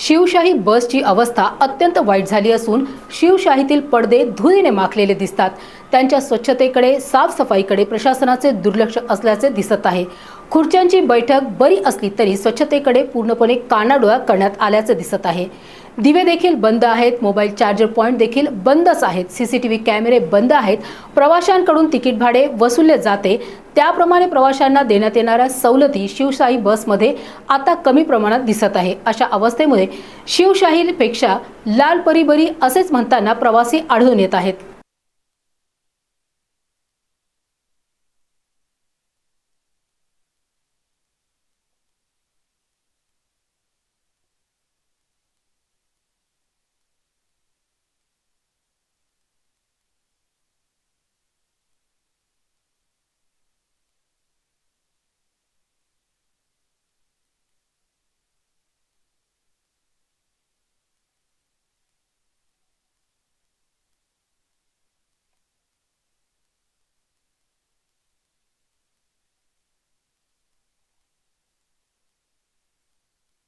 शिवशाही बसची अवस्था अत्यंत वाईट झाली असून शिवशाहीतील पडदे धुळीने माखलेले दिसतात. त्यांच्या स्वच्छतेकडे साफसफाईकडे प्रशासनाचे दुर्लक्ष असल्याचे दिसत आहे. खुर्च्यांची बैठक बरी असली तरी स्वच्छतेकडे पूर्णपणे कानाडोळा करण्यात आल्याचे दिसत आहे. दिवे देखील बंद आहेत मोबाईल चार्जर पॉईंट देखील बंदच आहेत सीसीटीव्ही कॅमेरे बंद आहेत प्रवाशांकडून तिकीट भाडे वसूलले जाते त्याप्रमाणे प्रवाशांना देण्यात येणाऱ्या सवलती शिवशाही बसमध्ये आता कमी प्रमाणात दिसत आहे. अशा अवस्थेमुळे शिवशाहीपेक्षा लाल परिबरी असेच म्हणताना प्रवासी आढळून येत आहेत.